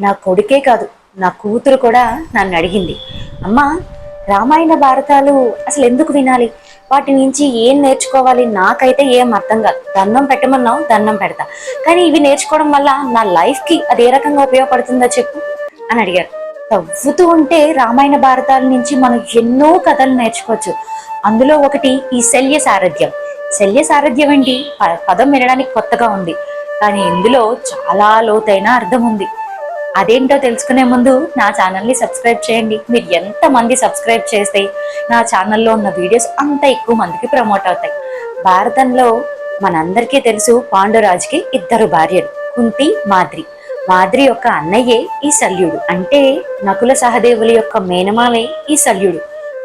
నా కొడుకే కాదు నా కూతురు కూడా నన్ను అడిగింది. అమ్మా రామాయణ భారతాలు అసలు ఎందుకు వినాలి? వాటి నుంచి ఏం నేర్చుకోవాలి? నాకైతే ఏం అర్థం కాదు. దండం పెట్టమన్నావు దండం పెడతా. కానీ ఇవి నేర్చుకోవడం వల్ల నా లైఫ్కి అది ఏ రకంగా ఉపయోగపడుతుందో చెప్పు? అని అడిగారు. తవ్వుతూ ఉంటే రామాయణ భారతాల నుంచి మనం ఎన్నో కథలు నేర్చుకోవచ్చు. అందులో ఒకటి ఈ శల్య సారథ్యం. శల్య సారథ్యం ఏంటి? పదం వినడానికి కొత్తగా ఉంది. కానీ ఇందులో చాలా లోతైన అర్థం ఉంది. అదేంటో తెలుసుకునే ముందు నా ఛానల్ని సబ్స్క్రైబ్ చేయండి. మీరు ఎంత మంది సబ్స్క్రైబ్ చేస్తే నా ఛానల్లో ఉన్న వీడియోస్ అంత ఎక్కువ మందికి ప్రమోట్ అవుతాయి. భారతంలో మనందరికీ తెలుసు పాండురాజుకి ఇద్దరు భార్యలు కుంతి మాద్రి. మాద్రి యొక్క అన్నయ్యే ఈ శల్యుడు. అంటే నకుల సహదేవుల యొక్క మేనమావే ఈ శల్యుడు.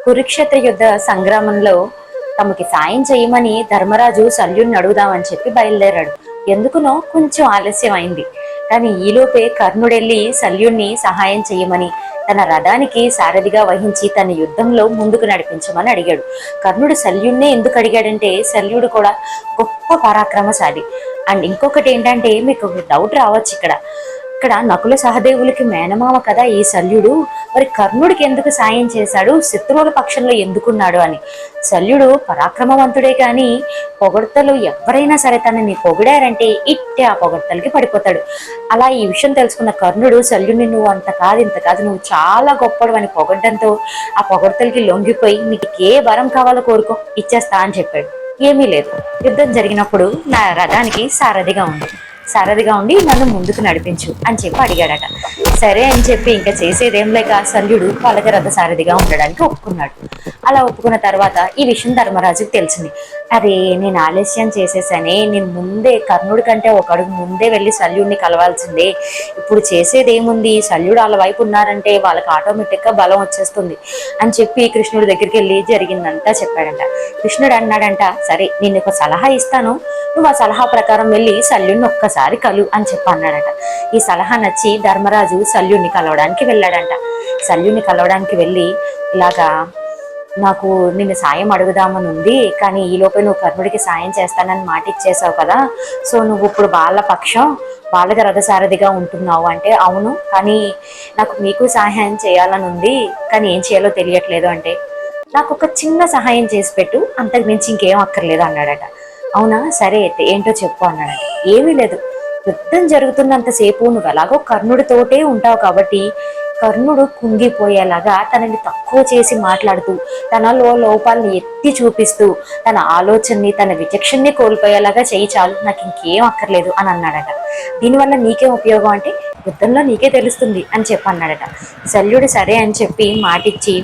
కురుక్షేత్ర యుద్ధ సంగ్రామంలో తమకి సాయం చేయమని ధర్మరాజు శల్యుడిని అడుగుదామని చెప్పి బయలుదేరాడు. ఎందుకునో కొంచెం ఆలస్యం అయింది కానీ ఈలోపే కర్ణుడెళ్ళి శల్యుణ్ణి సహాయం చేయమని తన రథానికి సారథిగా వహించి తన యుద్ధంలో ముందుకు నడిపించమని అడిగాడు. కర్ణుడు శల్యుణ్ణే ఎందుకు అడిగాడంటే శల్యుడు కూడా గొప్ప పరాక్రమశాలి. అండ్ ఇంకొకటి ఏంటంటే మీకు డౌట్ రావచ్చు ఇక్కడ. ఇక్కడ నకుల సహదేవులకి మేనమామ కదా ఈ శల్యుడు మరి కర్ణుడికి ఎందుకు సాయం చేశాడు? శత్రువుల పక్షంలో ఎందుకున్నాడు అని. శల్యుడు పరాక్రమవంతుడే కానీ పొగడ్తలు ఎవరైనా సరే తనని పొగిడారంటే ఇట్టే ఆ పొగడ్తలకి పడిపోతాడు. అలా ఈ విషయం తెలుసుకున్న కర్ణుడు శల్యుడిని నువ్వు అంత కాదు ఇంత కాదు నువ్వు చాలా గొప్పడు అని పొగడ్డంతో ఆ పొగడ్తలకి లొంగిపోయి నీకు ఏ వరం కావాలో కోరుకో ఇచ్చేస్తా అని చెప్పాడు. ఏమీ లేదు. యుద్ధం జరిగినప్పుడు నా రథానికి సారథిగా ఉంది. సారథిగా ఉండి నన్ను ముందుకు నడిపించు అని చెప్పి అడిగాడట. సరే అని చెప్పి ఇంకా చేసేదేం లేక శల్యుడు వాళ్ళకి రథ సారథిగా ఉండడానికి ఒప్పుకున్నాడు. అలా ఒప్పుకున్న తర్వాత ఈ విషయం ధర్మరాజుకు తెలిసింది. అరే నేను ఆలస్యం చేసేసానే. నేను ముందే కర్ణుడి కంటే ఒక అడుగు ముందే వెళ్ళి శల్యుడిని కలవాల్సిందే. ఇప్పుడు చేసేది ఏముంది శల్యుడు వాళ్ళ వైపు ఉన్నారంటే వాళ్ళకి ఆటోమేటిక్గా బలం వచ్చేస్తుంది అని చెప్పి కృష్ణుడి దగ్గరికి వెళ్ళి జరిగిందంతా చెప్పాడంట. కృష్ణుడు అన్నాడంట సరే నేను ఒక సలహా ఇస్తాను. నువ్వు ఆ సలహా ప్రకారం వెళ్ళి శల్యుడిని ఒక్కసారి కలు అని చెప్పి అన్నాడట. ఈ సలహా నచ్చి ధర్మరాజు శల్యుడిని కలవడానికి వెళ్ళాడంట. శల్యుడిని కలవడానికి వెళ్ళి ఇలాగా నాకు నిన్ను సాయం అడుగుదామని ఉంది కానీ ఈలోపే నువ్వు కర్ణుడికి సాయం చేస్తానని మాట ఇచ్చేసావు కదా. సో నువ్వు ఇప్పుడు వాళ్ళ పక్షం వాళ్ళకి రథసారథిగా ఉంటున్నావు అంటే అవును కానీ నాకు మీకు సహాయం చేయాలని ఉంది కానీ ఏం చేయాలో తెలియట్లేదు అంటే. నాకు ఒక చిన్న సహాయం చేసి పెట్టు అంతకు మించి ఇంకేం అక్కర్లేదు అన్నాడట. అవునా? సరే అయితే ఏంటో చెప్పు అన్నాడట. ఏమీ లేదు. యుద్ధం జరుగుతున్నంతసేపు నువ్వు ఎలాగో కర్ణుడితోటే ఉంటావు కాబట్టి కర్ణుడు కుంగిపోయేలాగా తనని తక్కువ చేసి మాట్లాడుతూ తనలో లోపాలని ఎత్తి చూపిస్తూ తన ఆలోచనని తన విచక్షణని కోల్పోయేలాగా చేయి చాలు నాకు ఇంకేం అక్కర్లేదు అని అన్నాడట. దీనివల్ల నీకేం ఉపయోగం అంటే యుద్ధంలో నీకే తెలుస్తుంది అని చెప్పి అన్నాడట శల్యుడు సరే అని చెప్పి మాటిచ్చి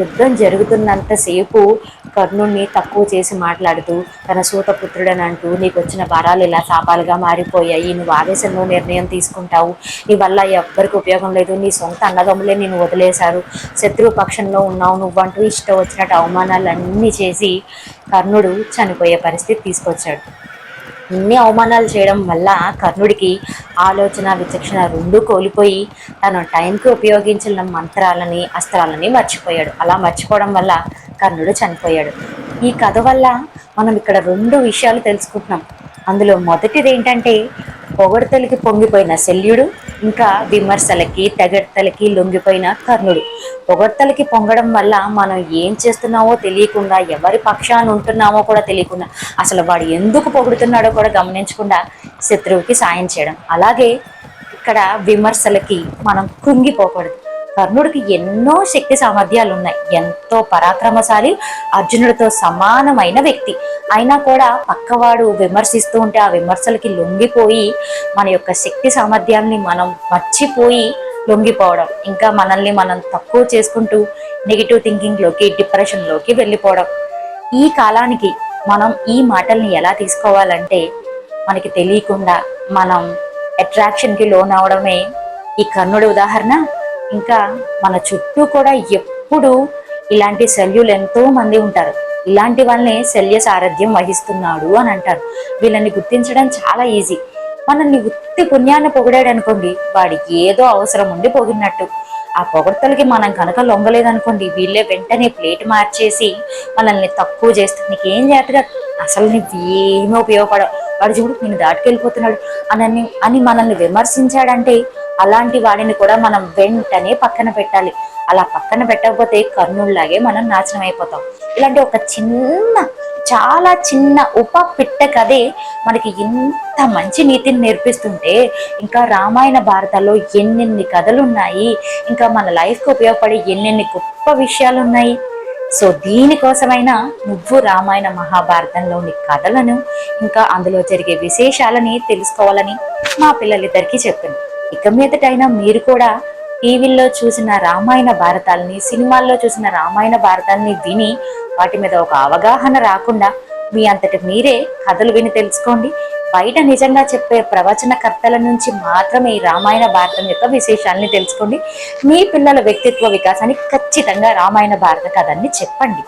యుద్ధం జరుగుతున్నంతసేపు కర్ణుణ్ణి తక్కువ చేసి మాట్లాడుతూ తన సూతపుత్రుడని అంటూ నీకు వచ్చిన వరాలు ఇలా శాపాలుగా మారిపోయాయి. నువ్వు ఆవేశంలో నిర్ణయం తీసుకుంటావు. నీ వల్ల ఎవ్వరికి ఉపయోగం లేదు. నీ సొంత అన్నదమ్ములే నేను వదిలేశారు. శత్రువు పక్షంలో ఉన్నావు నువ్వంటూ ఇష్టం వచ్చినట్టు అవమానాలు అన్నీ చేసి కర్ణుడు చనిపోయే పరిస్థితి తీసుకొచ్చాడు. ఇన్ని అవమానాలు చేయడం వల్ల కర్ణుడికి ఆలోచన విచక్షణ రెండు కోల్పోయి తను టైంకి ఉపయోగించిన మంత్రాలని అస్త్రాలని మర్చిపోయాడు. అలా మర్చిపోవడం వల్ల కర్ణుడు చనిపోయాడు. ఈ కథ వల్ల మనం ఇక్కడ రెండు విషయాలు తెలుసుకుంటున్నాం. అందులో మొదటిది ఏంటంటే పొగడ్తలకి పొంగిపోయిన శల్యుడు ఇంకా విమర్శలకి తెగడ్తలకి లొంగిపోయిన కర్ణుడు. పొగడ్తలకి పొంగడం వల్ల మనం ఏం చేస్తున్నామో తెలియకుండా ఎవరి పక్షాన ఉంటున్నామో కూడా తెలియకుండా అసలు వాడు ఎందుకు పొగుడుతున్నాడో కూడా గమనించకుండా శత్రువుకి సాయం చేయడం. అలాగే ఇక్కడ విమర్శలకి మనం కృంగిపోకూడదు. కర్ణుడికి ఎన్నో శక్తి సామర్థ్యాలు ఉన్నాయి ఎంతో పరాక్రమశాలి అర్జునుడితో సమానమైన వ్యక్తి. అయినా కూడా పక్కవాడు విమర్శిస్తూ ఉంటే ఆ విమర్శలకి లొంగిపోయి మన యొక్క శక్తి సామర్థ్యాన్ని మనం మర్చిపోయి లొంగిపోవడం ఇంకా మనల్ని మనం తక్కువ చేసుకుంటూ నెగిటివ్ థింకింగ్లోకి డిప్రెషన్లోకి వెళ్ళిపోవడం. ఈ కాలానికి మనం ఈ మాటల్ని ఎలా తీసుకోవాలంటే మనకి తెలియకుండా మనం అట్రాక్షన్కి లోన్ అవడమే ఈ కర్ణుడి ఉదాహరణ. ఇంకా మన చుట్టూ కూడా ఎప్పుడు ఇలాంటి శల్యులు ఎంతో మంది ఉంటారు. ఇలాంటి వాళ్ళని శల్య సారథ్యం వహిస్తున్నాడు అని అంటారు. వీళ్ళని గుర్తించడం చాలా ఈజీ. మనల్ని ఉత్తి పుణ్యాన్ని పొగిడాడు అనుకోండి వాడికి ఏదో అవసరం ఉండి పొగిడినట్టు. ఆ పొగడ్తలకి మనం కనుక లొంగలేదనుకోండి వీళ్ళే వెంటనే ప్లేట్ మార్చేసి మనల్ని తక్కువ చేస్తే నీకేం చేతగా అసలు నీకు ఏమీ ఉపయోగపడవు. వాడు చూడు నేను దాటుకెళ్ళిపోతున్నాడు. అని అని మనల్ని విమర్శించాడంటే అలాంటి వాడిని కూడా మనం వెంటనే పక్కన పెట్టాలి. అలా పక్కన పెట్టకపోతే కర్ణుల్లాగే మనం నాశనం అయిపోతాం. ఇలాంటి ఒక చిన్న చాలా చిన్న ఉప పిట్ట కథే మనకి ఇంత మంచి నీతిని నేర్పిస్తుంటే ఇంకా రామాయణ భారతాల్లో ఎన్నెన్ని కథలు ఉన్నాయి ఇంకా మన లైఫ్కి ఉపయోగపడే ఎన్నెన్ని గొప్ప విషయాలు ఉన్నాయి సో దీనికోసమైనా నువ్వు రామాయణ మహాభారతంలోని కథలను ఇంకా అందులో జరిగే విశేషాలని తెలుసుకోవాలని మా పిల్లలిద్దరికీ చెప్పాను. ఇక మీదటైనా మీరు కూడా టీవీల్లో చూసిన రామాయణ భారతాలని సినిమాల్లో చూసిన రామాయణ భారతాలని విని వాటి మీద ఒక అవగాహన రాకుండా మీ అంతటి మీరే కథలు విని తెలుసుకోండి. బయట నిజంగా చెప్పే ప్రవచనకర్తల నుంచి మాత్రమే ఈ రామాయణ భారతం యొక్క విశేషాలని తెలుసుకోండి. మీ పిల్లల వ్యక్తిత్వ వికాసానికి ఖచ్చితంగా రామాయణ భారత కథని చెప్పండి.